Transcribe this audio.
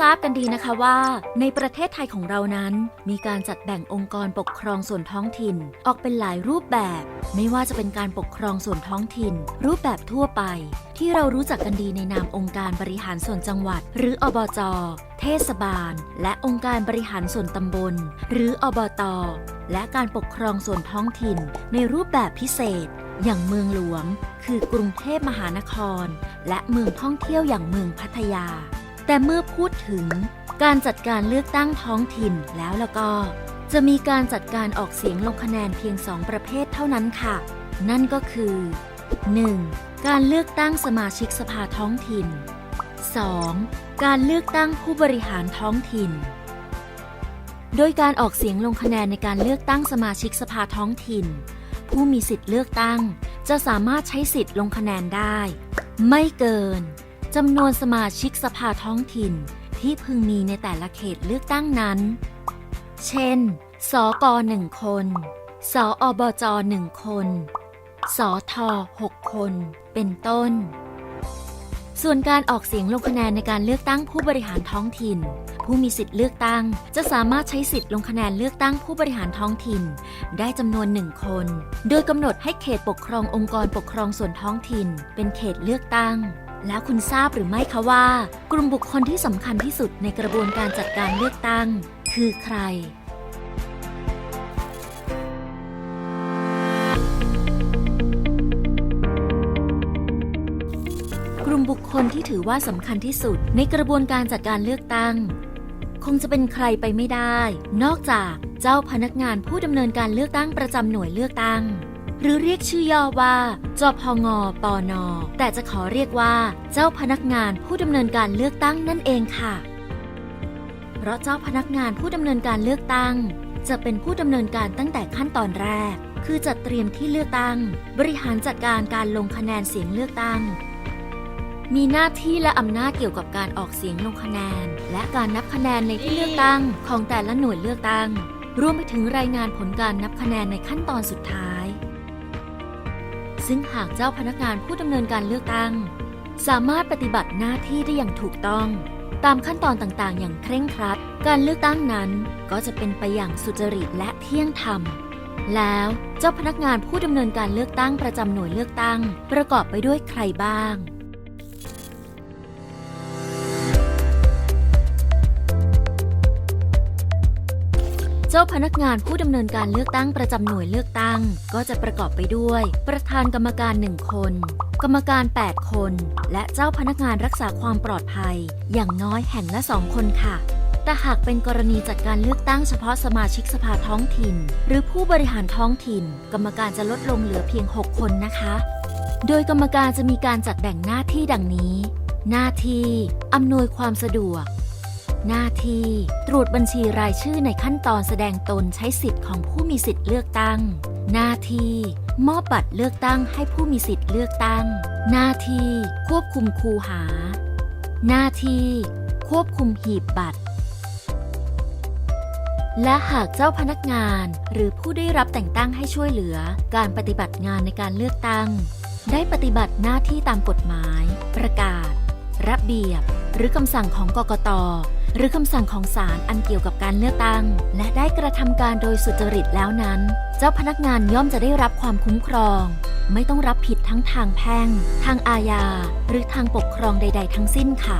ทราบกันดีนะคะว่า ในประเทศไทยของเรานั้น มีการจัดแบ่งองค์กรปกครองส่วนท้องถิ่น ออกเป็นหลายรูปแบบ ไม่ว่าจะเป็นการปกครองส่วนท้องถิ่น รูปแบบทั่วไป ที่เรารู้จักกันดีในนามองค์การบริหารส่วนจังหวัด หรืออบจเทศบาล และองค์การบริหารส่วนตำบล หรืออบตและการปกครองส่วนท้องถิ่น ในรูปแบบพิเศษ อย่างเมืองหลวง คือกรุงเทพมหานคร และเมืองท่องเที่ยวอย่างเมืองพัทยา แต่เมื่อพูดถึงการจัดการเลือกตั้งท้องถิ่นแล้วแล้วก็ จะมีการจัดการออกเสียงลงคะแนนเพียงสองประเภทเท่านั้นค่ะ นั่นก็คือ 1. การเลือกตั้งสมาชิกสภาท้องถิ่น 2. การเลือกตั้งผู้บริหารท้องถิ่น โดยการออกเสียงลงคะแนนในการเลือกตั้งสมาชิกสภาท้องถิ่น ผู้มีสิทธิ์เลือกตั้ง จะสามารถใช้สิทธิ์ลงคะแนนได้ ไม่เกิน จำนวนสมาชิกสภาท้องถิ่นที่พึงมีในแต่ละเขตเลือกตั้งนั้น เช่น สกหนึ่งคน สอบจหนึ่งคนสอทอ6คน เป็นต้น ส่วนการออกเสียงลงคะแนนในการเลือกตั้งผู้บริหารท้องถิ่น ผู้มีสิทธิ์เลือกตั้ง จะสามารถใช้สิทธิ์ลงคะแนนเลือกตั้งผู้บริหารท้องถิ่น ได้จำนวนหนึ่งคน โดยกำหนดให้เขตปกครององค์กรปกครองส่วนท้องถิ่น เป็นเขตเลือกตั้ง แล้วคุณทราบหรือไม่คะว่า กลุ่มบุคคลที่สำคัญที่สุดในกระบวนการจัดการเลือกตั้ง คือใคร กลุ่มบุคคลที่ถือว่าสำคัญที่สุดในกระบวนการจัดการเลือกตั้ง คงจะเป็นใครไปไม่ได้ นอกจากเจ้าพนักงานผู้ดำเนินการเลือกตั้งประจำหน่วยเลือกตั้ง หรือเรียกชื่อย่อว่าจพงปอนแต่จะขอเรียกว่าเจ้าพนักงานผู้ดำเนินการเลือกตั้งนั่นเองค่ะ เพราะเจ้าพนักงานผู้ดำเนินการเลือกตั้ง จะเป็นผู้ดำเนินการตั้งแต่ขั้นตอนแรก คือจัดเตรียมที่เลือกตั้ง บริหารจัดการการลงคะแนนเสียงเลือกตั้ง มีหน้าที่และอำนาจเกี่ยวกับการออกเสียงลงคะแนน และการนับคะแนนในที่เลือกตั้งของแต่ละหน่วยเลือกตั้งรวมไปถึงรายงานผลการนับคะแนนในขั้นตอนสุดท้าย ซึ่งหากเจ้าพนักงานผู้ดำเนินการเลือกตั้ง สามารถปฏิบัติหน้าที่ได้อย่างถูกต้อง ตามขั้นตอนต่างๆ อย่างเคร่งครัด การเลือกตั้งนั้นก็จะเป็นไปอย่างสุจริตและเที่ยงธรรม แล้วเจ้าพนักงานผู้ดำเนินการเลือกตั้งประจำหน่วยเลือกตั้ง ประกอบไปด้วยใครบ้าง เจ้าพนักงานผู้ดำเนินการเลือกตั้งประจำหน่วยเลือกตั้ง ก็จะประกอบไปด้วย ประธานกรรมการหนึ่งคน กรรมการ 8 คน และเจ้าพนักงานรักษาความปลอดภัย อย่างน้อยแห่งละสองคนค่ะแต่หากเป็นกรณีจัดการเลือกตั้งเฉพาะสมาชิกสภาท้องถิ่น หรือผู้บริหารท้องถิ่น กรรมการจะลดลงเหลือเพียง 6 คนนะคะ โดยกรรมการจะมีการจัดแบ่งหน้าที่ดังนี้ หน้าที่อำนวยความสะดวก หน้าที่ ตรวจบัญชีรายชื่อในขั้นตอนแสดงตนใช้สิทธิ์ของผู้มีสิทธิ์เลือกตั้ง หน้าที่มอบบัตรเลือกตั้งให้ผู้มีสิทธิ์เลือกตั้ง หน้าที่ควบคุมคูหา หน้าที่ควบคุมหีบบัตร และหากเจ้าพนักงานหรือผู้ได้รับแต่งตั้งให้ช่วยเหลือการปฏิบัติงานในการเลือกตั้ง ได้ปฏิบัติหน้าที่ตามกฎหมาย ประกาศ ระเบียบ หรือคำสั่งของกกต หรือคำสั่งของศาลอันเกี่ยวกับการเลือกตั้ง และได้กระทำการโดยสุจริตแล้วนั้น เจ้าพนักงานย่อมจะได้รับความคุ้มครอง ไม่ต้องรับผิดทั้งทางแพ่ง ทางอาญา หรือทางปกครองใด ๆ ทั้งสิ้นค่ะ